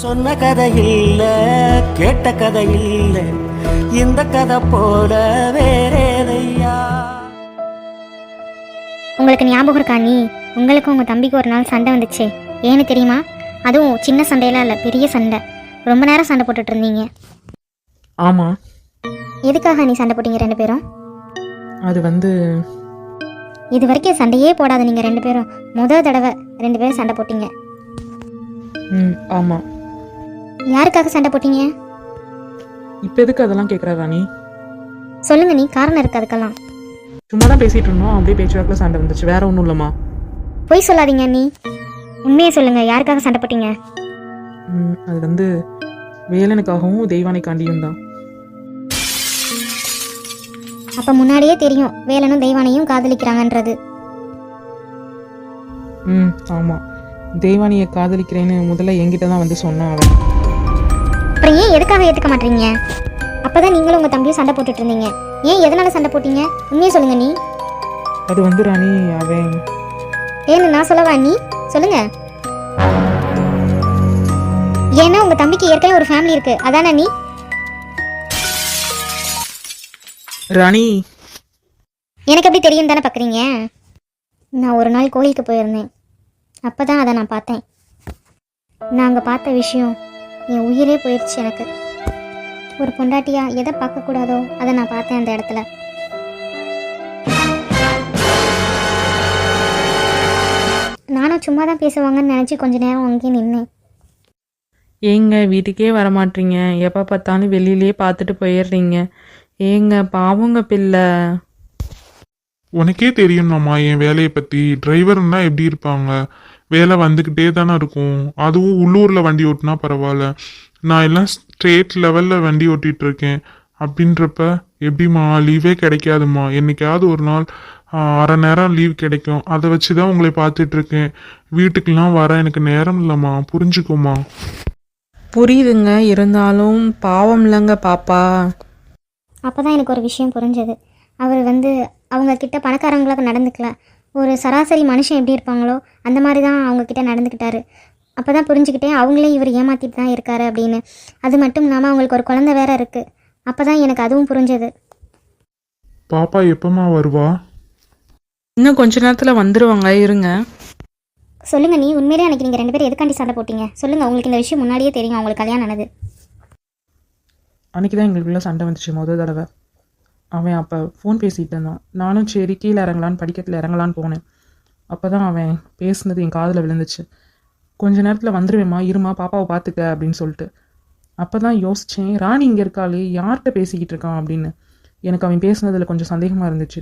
சொன்ன கதை இல்ல கேட்ட கதை இல்ல இந்த கதை போல வேறேதையா? உங்களுக்கு ஞாபகம் இருக்கா நீ? உங்களுக்கும் உங்கள் தம்பிக்கு ஒரு நாள் சண்டை வந்துச்சு. ஏன்னு தெரியுமா? அதுவும் சின்ன சண்டையெல்லாம் இல்லை பெரிய சண்டை. ரொம்ப நேரம் சண்டை போட்டுட்டு இருந்தீங்க. ஆமாம் எதுக்காக நீ சண்டை போட்டீங்க ரெண்டு பேரும்? அது வந்து இது வரைக்கும் சண்டையே போடாத நீங்கள் ரெண்டு பேரும். முதல் தடவை ரெண்டு பேரும் சண்டை போட்டீங்க. ம் ஆமாம் யாருக்காக சண்டை போட்டீங்க? இப்போ எதுக்கு அதெல்லாம் கேட்குற ராணி? சொல்லுங்க நீ காரணம் இருக்கு அதுக்கெல்லாம். சும்மா தான் பேசிகிட்டு இருந்தோம். அப்படியே பேச்சுவாக்கில் சண்டை வந்துச்சு. வேற ஒன்றும் இல்லைம்மா. பொய் சொல்லாதீங்க நீ உண்மையை சொல்லுங்க. யாருக்காக சண்டை போட்டீங்க? ம், அது வந்து வேலனுக்காகவும் தெய்வானைக்காண்டியும் தான். அப்போ முன்னாடியே தெரியும். வேலனும் தெய்வானையும் காதலிக்கிறாங்கன்றது. ம் ஆமாம் தெய்வானியை காதலிக்கிறேன்னு முதல்ல என்கிட்ட தான் வந்து சொன்னான் அவன். அப்புறம் ஏன் எதுக்காக ஏற்றுக்க மாட்டீங்க? அப்பதான் நீங்களும் உங்கள் தம்பியும் சண்டை போட்டுட்டு இருந்தீங்க. ஏன் எதனால சண்டை போட்டீங்க? உண்மையை சொல்லுங்க நீ. அது வந்து ராணி அவன் ஏன்னு நான் சொல்லவா நீ? சொல்லுங்க. ஏன்னா உங்க தம்பிக்கு ஏற்கனவே ஒரு ஃபேமிலி இருக்கு. அதானே நீ? ராணி. எனக்கு எப்படி தெரியும் தானே பார்க்குறீங்க நான் ஒரு நாள் கோயிலுக்கு போயிருந்தேன். அப்போ தான் அதை நான் பார்த்தேன். நான் அங்கே பார்த்த விஷயம் என் உயிரே போயிடுச்சு எனக்கு. ஒரு பொண்டாட்டியா எதை பார்க்கக்கூடாதோ அதை நான் பார்த்தேன் அந்த இடத்துல. நானும் சும்மா தான் பேசுவாங்கன்னு நினச்சி கொஞ்ச நேரம் அங்கேயே நின்னேன். ஏங்க வீட்டுக்கே வர மாட்டீங்க எப்போ பார்த்தாலும் வெளியிலேயே பார்த்துட்டு போயிடுறீங்க. ஏங்க பாவங்க பிள்ளை. உனக்கே தெரியும்னாம்மா என் வேலையை பற்றி டிரைவர்னா எப்படி இருப்பாங்க? வேலை வந்துக்கிட்டே தானே இருக்கும். அதுவும் உள்ளூரில் வண்டி ஓட்டினா பரவாயில்ல. நான் எல்லாம் ஸ்டேட் லெவலில் வண்டி ஓட்டிகிட்டு இருக்கேன் அப்படின்றப்ப எப்படிம்மா? லீவே கிடைக்காதும்மா. என்னைக்காவது ஒரு நாள் அரை நேரம் லீவ் கிடைக்கும். அதை வச்சு தான் உங்களை பார்த்துட்டு இருக்கேன் வீட்டுக்கெல்லாம் வர எனக்கு நேரம் இல்லைம்மா. புரிஞ்சுக்கோமா புரியுதுங்க. இருந்தாலும் பாவம் இல்லைங்க பாப்பா. அப்போ தான் எனக்கு ஒரு விஷயம் புரிஞ்சது. அவர் வந்து அவங்க கிட்ட பணக்காரங்களாக நடந்துக்கல. ஒரு சராசரி மனுஷன் எப்படி இருப்பாங்களோ அந்த மாதிரி தான் அவங்க கிட்ட நடந்துக்கிட்டாரு அப்போ தான் புரிஞ்சுக்கிட்டேன் அவங்களே இவர் ஏமாத்திட்டு தான் இருக்காரு அப்படின்னு. அது மட்டும் இல்லாமல் அவங்களுக்கு ஒரு குழந்தை வேற இருக்குது அப்போ தான் எனக்கு அதுவும் புரிஞ்சது. பாப்பா எப்பமா வருவா? இன்னும் கொஞ்ச நேரத்தில் வந்துடுவாங்க இருங்க. சொல்லுங்க நீ உண்மையிலே அன்னைக்கு நீங்கள் ரெண்டு பேரும் எதுக்காண்டி சண்டை போட்டீங்க? சொல்லுங்க உங்களுக்கு இந்த விஷயம் முன்னாடியே தெரியும் அவங்களுக்கு கல்யாணம் ஆனது. அன்றைக்கி தான் எங்களுக்குள்ள சண்டை வந்துச்சு முதல் தடவை. அவன் அப்போ ஃபோன் பேசிகிட்டு இருந்தான். நானும் சரி கீழே இறங்கலான்னு படிக்கட்டில் இறங்கலான்னு போனேன். அப்போ தான் அவன் பேசுனது என் காதில் விழுந்துச்சு. கொஞ்ச நேரத்தில் வந்துடுவேம்மா இருமா பாப்பாவை பார்த்துக்க அப்படின்னு சொல்லிட்டு. அப்போ தான் யோசித்தேன் ராணி இங்கே இருக்காளே யார்கிட்ட பேசிக்கிட்டு இருக்கான் அப்படின்னு. எனக்கு அவன் பேசுனதில் கொஞ்சம் சந்தேகமாக இருந்துச்சு.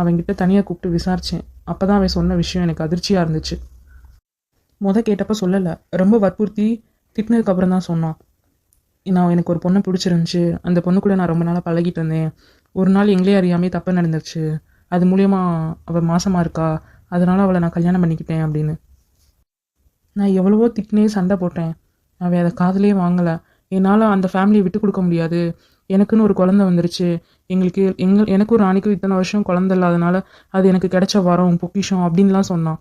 அவன்கிட்ட தனியாக கூப்பிட்டு விசாரித்தேன் அப்போ தான் அவன் சொன்ன விஷயம் எனக்கு அதிர்ச்சியாக இருந்துச்சு. முத கேட்டப்போ சொல்லலை. ரொம்ப வற்புறுத்தி திட்டினதுக்கப்புறம் தான் சொன்னான். நான் எனக்கு ஒரு பொண்ணை பிடிச்சிருந்துச்சு. அந்த பொண்ணு கூட நான் ரொம்ப நாளாக பழகிட்டு இருந்தேன். ஒரு நாள் எங்களே அறியாமே தப்பு நடந்துருச்சு அது மூலயமா அவள் மாசமாக இருக்கா? அதனால் அவளை நான் கல்யாணம் பண்ணிக்கிட்டேன் அப்படின்னு. நான் எவ்வளவோ திட்டினே சண்டை போட்டேன். அவள் அதை காதலே வாங்கலை. என்னால் அந்த ஃபேமிலியை விட்டு கொடுக்க முடியாது. எனக்குன்னு ஒரு குழந்தை வந்துருச்சு. எங்களுக்கு எங்கள் எனக்கும் ராணிக்கும் இத்தனை வருஷம் குழந்த இல்லாதனால அது எனக்கு கிடைச்ச வரம் பொக்கிஷம் அப்படின்லாம் சொன்னான்.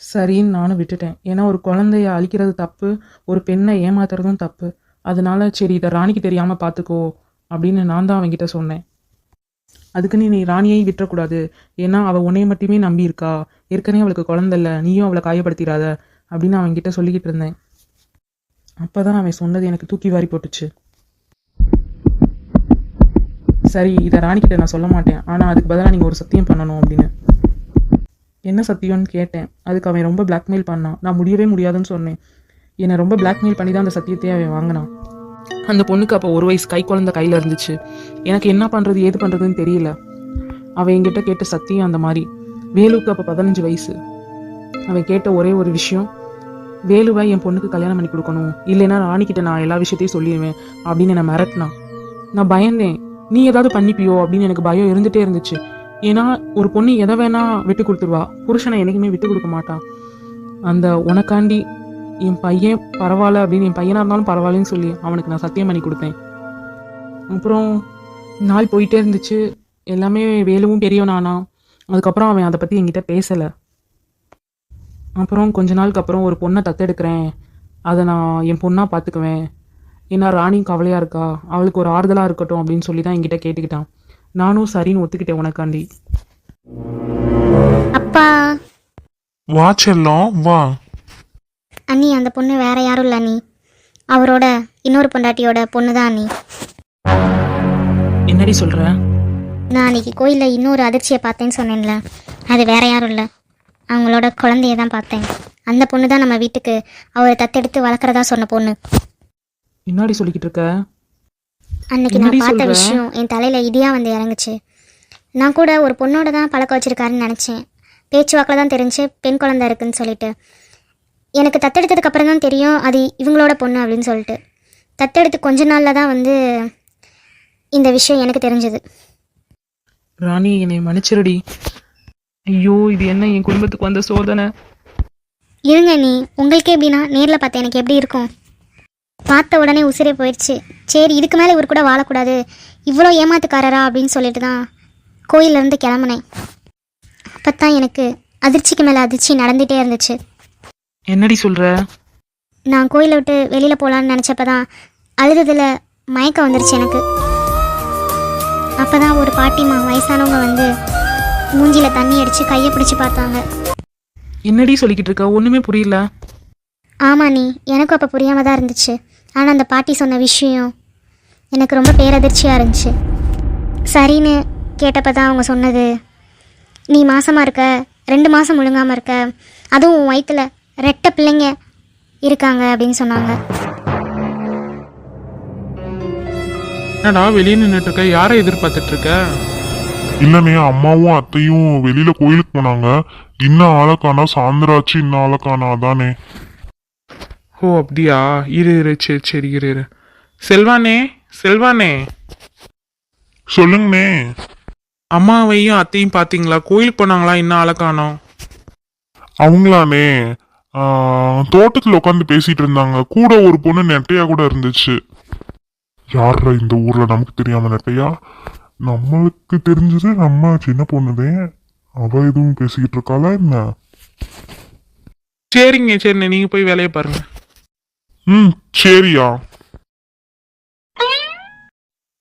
சரின்னு நானும் விட்டுட்டேன். ஏன்னா ஒரு குழந்தைய அழிக்கிறது தப்பு ஒரு பெண்ணை ஏமாத்துறதும் தப்பு. அதனால சரி இதை ராணிக்கு தெரியாமல் பார்த்துக்கோ அப்படின்னு நான் தான் அவங்கிட்ட சொன்னேன். அதுக்குன்னு நீ ராணியை விட்டுறக்கூடாது. ஏன்னா அவள் உன்னைய மட்டுமே நம்பியிருக்கா. ஏற்கனவே அவளுக்கு குழந்தை இல்லை நீயும் அவளை காயப்படுத்திடாத அப்படின்னு அவன்கிட்ட சொல்லிக்கிட்டு இருந்தேன். அப்போ தான் அவன் சொன்னது எனக்கு தூக்கி வாரி போட்டுச்சு. சரி இதை ராணிக்கிட்ட நான் சொல்ல மாட்டேன். ஆனால் அதுக்கு பதிலாக நீங்கள் ஒரு சத்தியம் பண்ணணும் அப்படின்னு. என்ன சத்தியம்னு கேட்டேன். அதுக்கு அவன் ரொம்ப பிளாக்மெயில் பண்ணான். நான் முடியவே முடியாதுன்னு சொன்னேன். என்னை ரொம்ப பிளாக்மெயில் பண்ணி தான் அந்த சத்தியத்தையே அவன் வாங்கினான். அந்த பொண்ணுக்கு அப்போ ஒரு வயசு கை குழந்த கையில் இருந்துச்சு. எனக்கு என்ன பண்ணுறது ஏது பண்ணுறதுன்னு தெரியல. அவன் என்கிட்ட கேட்ட சத்தியம் அந்த மாதிரி. வேலுக்கு அப்போ பதினஞ்சு வயசு. அவன் கேட்ட ஒரே ஒரு விஷயம். வேலுவை என் பொண்ணுக்கு கல்யாணம் பண்ணி கொடுக்கணும். இல்லைன்னா ராணிக்கிட்ட நான் எல்லா விஷயத்தையும் சொல்லிடுவேன் அப்படின்னு என்னை மிரட்டினான். நான் பயந்தேன். நீ ஏதாவது பண்ணிப்பியோ? அப்படின்னு எனக்கு பயம் இருந்துகிட்டே இருந்துச்சு. ஏன்னா ஒரு பொண்ணு எதை வேணா விட்டு கொடுத்துருவா. புருஷனை என்றைக்குமே விட்டு கொடுக்க மாட்டான் அந்த உனக்காண்டி என் பையன் பரவாயில்ல அப்படின்னு என் பையனாக இருந்தாலும் பரவாயில்லன்னு சொல்லி அவனுக்கு நான் சத்தியம் பண்ணி கொடுத்தேன். அப்புறம் நாள் போயிட்டே இருந்துச்சு. எல்லாமே வேலுவும் பெரியவனானா. அதுக்கப்புறம் அவன் அதை பற்றி என்கிட்ட பேசலை. அப்புறம் கொஞ்ச நாளுக்கு அப்புறம் ஒரு பொண்ணை தத்தெடுக்கிறேன். அதை நான் என் பொண்ணாக பார்த்துக்குவேன். ஏன்னா ராணி கவலையாக இருக்கா? அவளுக்கு ஒரு ஆறுதலாக இருக்கட்டும் அப்படின்னு சொல்லி தான் என்கிட்ட கேட்டுக்கிட்டான். நானும் சரின்னு ஒத்துக்கிட்டேன் உனக்காண்டி. அப்பா. வா செல்லம் வா. அண்ணி அந்த பொண்ணு வேற யாரும் இல்லை அண்ணி. அவரோட இன்னொரு பொண்டாட்டியோட பொண்ணு தான் அண்ணி. என்னடி சொல்கிற நான் அன்னைக்கு கோயிலில் இன்னொரு அதிர்ச்சியை பார்த்தேன்னு சொன்னேன்ல. அது வேற யாரும் இல்லை. அவங்களோட குழந்தைய தான் பார்த்தேன். அந்த பொண்ணு தான் நம்ம வீட்டுக்கு அவரை தத்தெடுத்து வளர்க்குறதா சொன்ன பொண்ணு. என்னடி சொல்லிக்கிட்டு இருக்க? அன்னைக்கு நான் பார்த்த? விஷயம் என் தலையில் இடியாக வந்து இறங்குச்சு. நான் கூட ஒரு பொண்ணோட தான் பழக்க வச்சிருக்காருன்னு நினச்சேன். பேச்சுவாக்கில் தான் தெரிஞ்சு பெண் குழந்தை இருக்குன்னு சொல்லிட்டு. எனக்கு தத்தெடுத்ததுக்கு அப்புறம் தான் தெரியும் அது இவங்களோட பொண்ணு அப்படின்னு சொல்லிட்டு. தத்தெடுத்து கொஞ்ச நாளில் தான் வந்து இந்த விஷயம் எனக்கு தெரிஞ்சது. ராணி என்னை மன்னிச்சிருடி. ஐயோ இது என்ன என் குடும்பத்துக்கு வந்த சோதனை? இருங்க நீ உங்களுக்கே எப்படின்னா நேரில் பார்த்த எனக்கு எப்படி இருக்கும்? பார்த்த உடனே உசிரே போயிடுச்சு. சரி இதுக்கு மேலே இவர் கூட வாழக்கூடாது. இவ்வளோ ஏமாத்துக்காரரா அப்படின்னு சொல்லிட்டு தான் கோயிலேருந்து கிளம்புனேன். அப்போ தான் எனக்கு அதிர்ச்சிக்கு மேலே அதிர்ச்சி நடந்துகிட்டே இருந்துச்சு. என்னடி சொல்கிற நான் கோயிலை விட்டு வெளியில் போகலான்னு நினச்சப்ப தான் அழுதுல மயக்கம் வந்துருச்சு எனக்கு. அப்போ தான் ஒரு பாட்டிமா வயசானவங்க வந்து மூஞ்சில தண்ணி அடித்து கையை பிடிச்சி பார்த்தாங்க. என்னடி சொல்லிக்கிட்டு இருக்க? ஒன்றுமே புரியல. ஆமாம் நீ எனக்கும் அப்போ புரியாமல் தான் இருந்துச்சு. ஆனால் அந்த பாட்டி சொன்ன விஷயம் எனக்கு ரொம்ப பேரதிர்ச்சியாக இருந்துச்சு. சரின்னு கேட்டப்ப தான் அவங்க சொன்னது நீ மாசமாக இருக்க ரெண்டு மாதம் முழுங்காமல் இருக்க அதுவும் உன் வயித்துல ரெட்டை பிள்ளைங்க இருக்காங்க அப்படின்னு சொன்னாங்க. என்னடா வெளியே நின்றுட்டு இருக்க யாரை எதிர்பார்த்துட்டு இருக்க இல்லனே அம்மாவும் அத்தையும் வெளியில கோயிலுக்கு போனாங்க. இன்னும் ஆளக்கானா சாயந்தராச்சு இன்னும் ஆளக்கானா அதானே. ஓ அப்படியா? இரு இரு சரி சரி இரு இரு. செல்வானே செல்வானே. சொல்லுங்கண்ணே. அம்மாவையும் அத்தையும் பார்த்தீங்களா? கோயிலுக்கு போனாங்களா? இன்னும் அவங்களானே. ஆ, தோட்டத்துல உட்காந்து பேசிட்டு இருந்தாங்க. கூட ஒரு பொண்ணு நெட்டையா கூட இருந்துச்சு. யார்ரா இந்த ஊர்ல நமக்கு தெரியாம நெட்டையா? நம்மளுக்கு தெரிஞ்சது நம்ம சின்ன பொண்ணுதே. அவ எதுவும் பேசிக்கிட்டு இருக்காளா என்ன? சரிங்க சரிண்ணே நீங்கள் போய் வேலையை பாருங்க. ம். சரியா.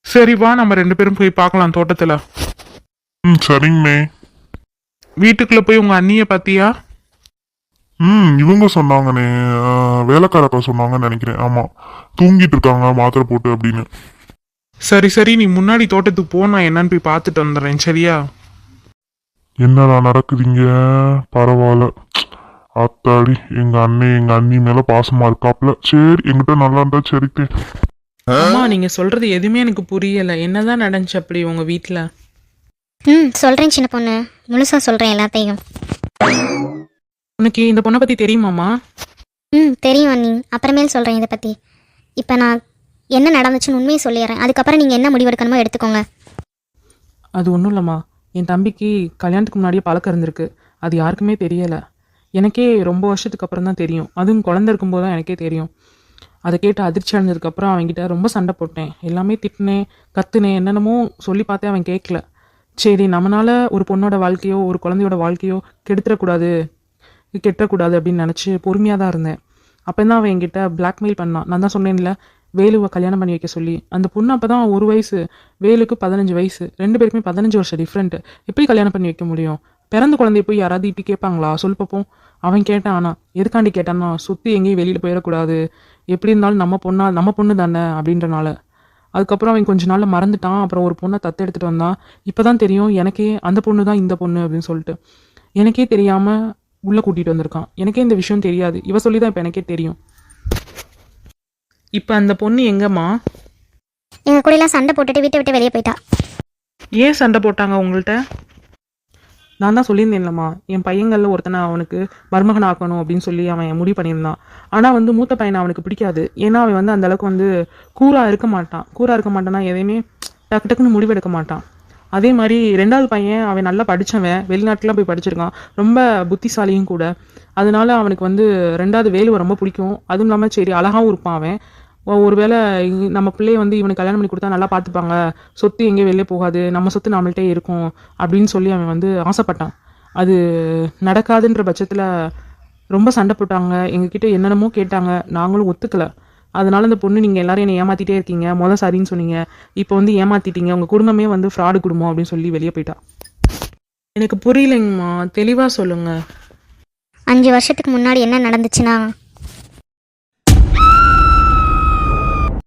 சரி வா நம்ம ரெண்டு பேரும் போய் பார்க்கலாம் தோட்டத்தில். ம் சரிங்கண்ணே. வீட்டுக்குள்ளே போய் உங்கள் அண்ணியை பார்த்தியா ம் இவங்க சொன்னாங்கண்ணே. வேலைக்காரக்கா சொன்னாங்கன்னு நினைக்கிறேன். ஆமா. தூங்கிட்டு இருக்காங்க மாத்திரை போட்டு அப்படின்னு. சரி சரி நீ முன்னாடி தோட்டத்துக்கு போ நான் என்னன்னு போய் பார்த்துட்டு வந்துடுறேன் சரியா? என்னடா நடக்குதுங்க பரவாயில்ல. அத்தாடி எங்க அண்ணன் எங்க அண்ணி மேல பாசமா இருக்காப்ல. சரி எங்கிட்ட நல்லா இருந்தா சரிக்கு அம்மா நீங்கள் சொல்கிறது எதுவுமே எனக்கு புரியலை. என்னதான் நடந்துச்சு அப்படி உங்கள் வீட்டில் ம் சொல்கிறேன் சின்ன பொண்ணு. முழுசாக சொல்கிறேன் எல்லாத்தையும். உனக்கு இந்த பொண்ணை பற்றி தெரியுமாம்மா? ம் தெரியும் அண்ணி. அப்புறமேல் சொல்கிறேன் இதை பற்றி இப்போ நான் என்ன நடந்துச்சுன்னு உண்மையை சொல்லிடுறேன். அதுக்கப்புறம் நீங்கள் என்ன முடிவெடுக்கணுமோ எடுத்துக்கோங்க. அது ஒன்றும் இல்லைம்மா. என் தம்பிக்கு கல்யாணத்துக்கு முன்னாடியே பழக்கம் இருந்திருக்கு. அது யாருக்குமே தெரியலை. எனக்கே ரொம்ப வருஷத்துக்கு அப்புறம் தான் தெரியும். அதுவும் குழந்த இருக்கும்போது தான் எனக்கே தெரியும். அதை கேட்டு அதிர்ச்சி அடைஞ்சதுக்கப்புறம் அவன்கிட்ட ரொம்ப சண்டை போட்டேன். எல்லாமே திட்டினேன் கத்துனேன் என்னென்னமோ சொல்லி பார்த்தேன் அவன் கேட்கல சரி நம்மளால் ஒரு பொண்ணோட வாழ்க்கையோ ஒரு குழந்தையோட வாழ்க்கையோ கெடுத்துடக்கூடாது கெட்டக்கூடாது அப்படின்னு நினச்சி பொறுமையாக தான் இருந்தேன். அப்போ தான் அவன் என்கிட்ட பிளாக்மெயில் பண்ணான். நான் தான் சொன்னேன்ல வேலுவை கல்யாணம் பண்ணி வைக்க சொல்லி. அந்த பொண்ணு அப்போ தான் ஒரு வயசு வேலுக்கு பதினஞ்சு வயசு. ரெண்டு பேருக்குமே பதினஞ்சு வருஷம் டிஃப்ரெண்ட் எப்படி கல்யாணம் பண்ணி வைக்க முடியும்? பிறந்த குழந்தைய போய் யாராவது இப்படி கேட்பாங்களா? சொல் பார்ப்போம் அவன் கேட்டான். ஆனா எதுக்காண்டி கேட்டான்னா சுற்றி எங்கேயும் வெளியில் போயிடக்கூடாது. எப்படி இருந்தாலும் நம்ம பொண்ணா நம்ம பொண்ணு தானே அப்படின்றனால. அதுக்கப்புறம் அவன் கொஞ்ச நாள்ல மறந்துட்டான். அப்புறம் ஒரு பொண்ணை தத்தெடுத்துட்டு வந்தான். இப்பதான் தெரியும் எனக்கே அந்த பொண்ணு தான் இந்த பொண்ணு அப்படின்னு சொல்லிட்டு. எனக்கே தெரியாம உள்ள கூட்டிட்டு வந்திருக்கான். எனக்கே இந்த விஷயம் தெரியாது. இவ சொல்லி தான் இப்போ எனக்கே தெரியும். இப்போ அந்த பொண்ணு எங்கம்மா? எங்கள் கூடலாம் சண்டை போட்டுட்டு வீட்டை விட்டு வெளியே போயிட்டா. ஏன் சண்டை போட்டாங்க உங்கள்கிட்ட நான் தான் சொல்லியிருந்தேன்லம்மா என் பையங்களில் ஒருத்தனை அவனுக்கு மருமகன் ஆக்கணும் அப்படின்னு சொல்லி அவன் முடிவு பண்ணியிருந்தான். ஆனால் வந்து மூத்த பையனை அவனுக்கு பிடிக்காது. ஏன்னா அவன் வந்து அந்த அளவுக்கு வந்து கூறாக இருக்க மாட்டான். கூறாக இருக்க மாட்டான்னா எதையுமே டக்கு டக்குன்னு முடிவெடுக்க மாட்டான். அதே மாதிரி ரெண்டாவது பையன் அவன் நல்லா படித்தவன் வெளிநாட்டுலாம் போய் படிச்சிருக்கான். ரொம்ப புத்திசாலியும் கூட. அதனால அவனுக்கு வந்து ரெண்டாவது வேலுவை ரொம்ப பிடிக்கும். அதுவும் இல்லாமல் சரி அழகாகவும் இருப்பான் அவன். ஒருவேளை நம்ம பிள்ளைய வந்து இவனுக்கு கல்யாணம் பண்ணி கொடுத்தா நல்லா பார்த்துப்பாங்க. சொத்து எங்கேயும் வெளியே போகாது. நம்ம சொத்து நம்மள்கிட்டே இருக்கும் அப்படின்னு சொல்லி அவன் வந்து ஆசைப்பட்டான். அது நடக்காதுன்ற பட்சத்தில் ரொம்ப சண்டை போட்டாங்க. எங்ககிட்ட என்னென்னமோ கேட்டாங்க. நாங்களும் ஒத்துக்கல. அதனால இந்த பொண்ணு நீங்கள் எல்லாரும் என்னை ஏமாத்திட்டே இருக்கீங்க. மொதல் சரின்னு சொன்னீங்க. இப்போ வந்து ஏமாத்திட்டீங்க. உங்கள் குடும்பமே வந்து ஃப்ராடு குடும்பம் அப்படின்னு சொல்லி வெளியே போயிட்டா. எனக்கு புரியலைங்கம்மா. தெளிவாக சொல்லுங்கள் அஞ்சு வருஷத்துக்கு முன்னாடி என்ன நடந்துச்சுன்னா